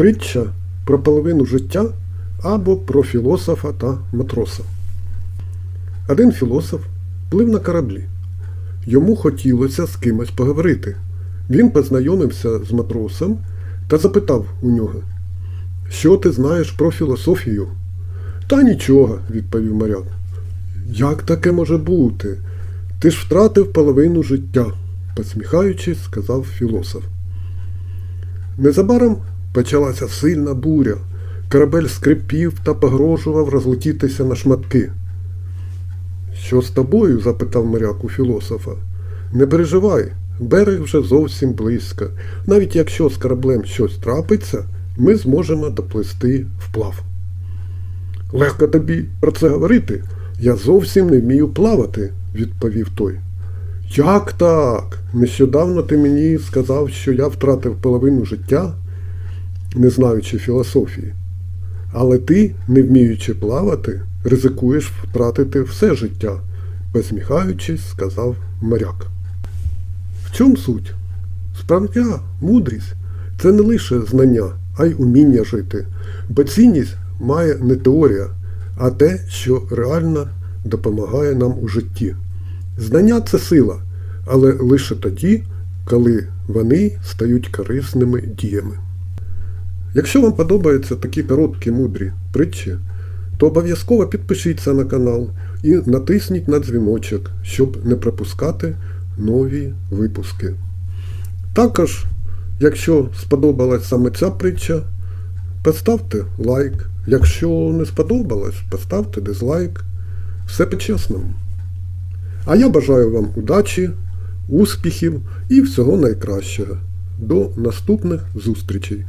Притча про половину життя або про філософа та матроса. Один філософ плив на кораблі. Йому хотілося з кимось поговорити. Він познайомився з матросом та запитав у нього, що ти знаєш про філософію? Та нічого, відповів моряк. Як таке може бути? Ти ж втратив половину життя, посміхаючись, сказав філософ. Незабаром почалася сильна буря. Корабель скрипів та погрожував розлетітися на шматки. Що з тобою? запитав моряк у філософа. Не переживай, берег вже зовсім близько. Навіть якщо з кораблем щось трапиться, ми зможемо доплисти вплав. Легко тобі про це говорити. Я зовсім не вмію плавати, відповів той. Як так? Нещодавно ти мені сказав, що я втратив половину життя, не знаючи філософії. Але ти, не вміючи плавати, ризикуєш втратити все життя, посміхаючись, сказав моряк. В чому суть? Справжня мудрість це не лише знання, а й уміння жити, бо цінність має не теорія, а те, що реально допомагає нам у житті. Знання це сила, але лише тоді, коли вони стають корисними діями. Якщо вам подобаються такі короткі мудрі притчі, то обов'язково підпишіться на канал і натисніть на дзвіночок, щоб не пропускати нові випуски. Також, якщо сподобалась саме ця притча, поставте лайк. Якщо не сподобалось, поставте дизлайк. Все по-чесному. А я бажаю вам удачі, успіхів і всього найкращого. До наступних зустрічей!